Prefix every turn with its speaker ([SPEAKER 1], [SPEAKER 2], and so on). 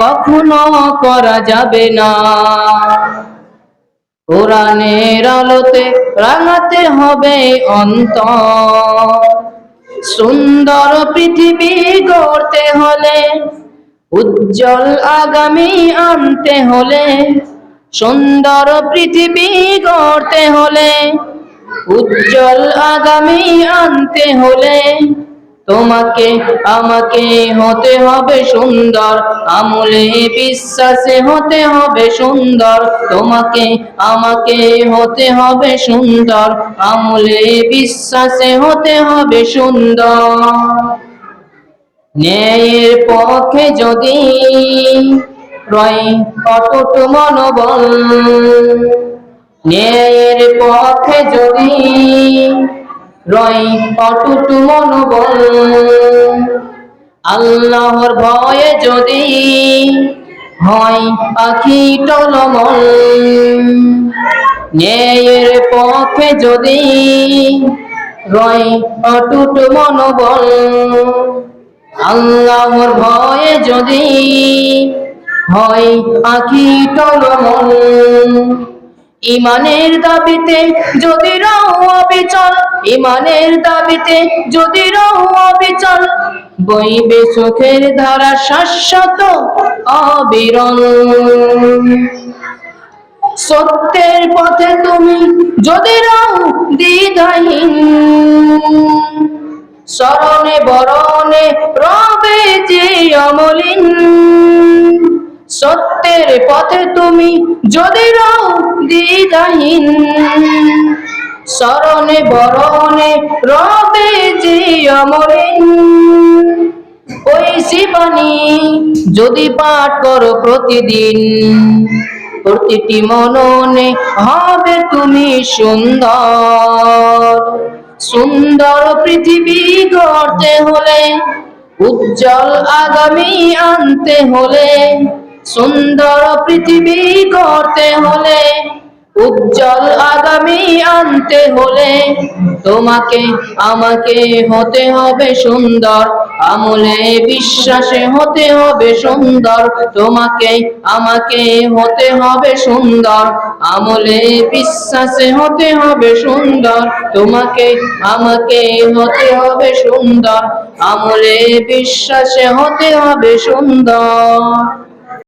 [SPEAKER 1] কখনো করা যাবে না। কোরআনের আলোতে রাঙাতে হবে অন্তর। সুন্দর পৃথিবী গড়তে হলে, উজ্জ্বল আগামী আনতে হলে, সুন্দর পৃথিবী গড়তে হলে উজ্জ্বল আগামী আনতে হলে তোমাকে, আমাকে হতে হবে সুন্দর। আমলে বিশ্বাসে হতে হবে সুন্দর। তোমাকে, আমাকে হতে হবে সুন্দর। আমলে বিশ্বাসে হতে হবে সুন্দর। ন্যায়ের পক্ষে যদি রয় অটুট মনোবল ন্যায়ের পথে যদি রয় অটুট মনোবল, আল্লাহর ভয়ে যদি হয় পাখি টলমল, ন্যায়ের পথে যদি রয় অটুট মনোবল, আল্লাহর ভয়ে যদি হয় পাখি টলমল ইমানের দাবিতে যদি রও অবিচল, ইমানের দাবিতে যদি রও অবিচল, বইবে সুখের ধারা শাশ্বত অবিরল। সত্যের পথে তুমি যদি রও দ্বিধাহীন, স্মরণে বরণে সত্যের পথে তুমি যদি রও দ্বিধাহীন, স্মরণে বরণে রবে যে অমলিন ওই শিবানী যদি পাঠ করো প্রতিদিন, প্রতিটি মননে হবে তুমি সুন্দর। সুন্দর পৃথিবী গড়তে হলে, উজ্জ্বল আগামী আনতে হলে সুন্দর পৃথিবী গড়তে হলে, উজ্জ্বল আগামী আনতে হলে, তোমাকে, আমাকে হতে হবে সুন্দর, আমলে বিশ্বাসে হতে হবে সুন্দর, তোমাকে, আমাকে হতে হবে সুন্দর, আমলে বিশ্বাসে হতে হবে সুন্দর, তোমাকে, আমাকে হতে হবে সুন্দর, আমলে বিশ্বাসে হতে হবে সুন্দর।